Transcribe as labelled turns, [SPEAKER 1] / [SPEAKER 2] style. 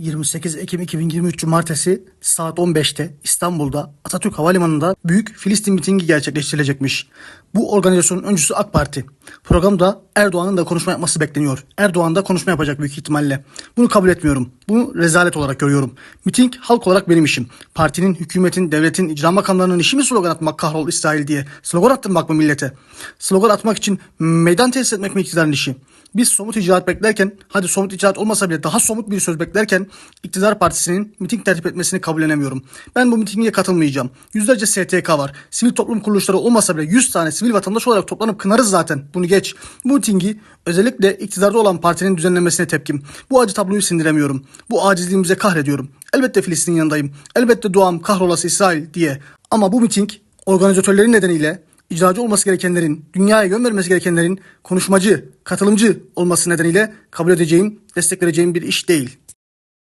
[SPEAKER 1] 28 Ekim 2023 Cumartesi saat 15'te İstanbul'da Atatürk Havalimanı'nda büyük Filistin mitingi gerçekleştirilecekmiş. Bu organizasyonun öncüsü AK Parti. Programda Erdoğan'ın da konuşma yapması bekleniyor. Erdoğan da konuşma yapacak büyük ihtimalle. Bunu kabul etmiyorum. Bunu rezalet olarak görüyorum. Miting halk olarak benim işim. Partinin, hükümetin, devletin, icra makamlarının işi mi slogan atmak kahrol İsrail diye? Slogan attırmak mı millete? Slogan atmak için meydan tesis etmek mi iktidarın işi? Biz somut icraat beklerken, hadi somut icraat olmasa bile daha somut bir söz beklerken iktidar partisinin miting tertip etmesini kabullenemiyorum. Ben bu mitinge katılmayacağım. Yüzlerce STK var. Sivil toplum kuruluşları olmasa bile 100 tane sivil vatandaş olarak toplanıp kınarız zaten. Bunu geç. Bu mitingi özellikle iktidarda olan partinin düzenlemesine tepkim. Bu acı tabloyu sindiremiyorum. Bu acizliğimize kahrediyorum. Elbette Filistin yanındayım. Elbette duam kahrolası İsrail diye. Ama bu miting organizatörlerin nedeniyle icracı olması gerekenlerin, dünyaya yön vermesi gerekenlerin konuşmacı, katılımcı olması nedeniyle kabul edeceğim, destek vereceğim bir iş değil.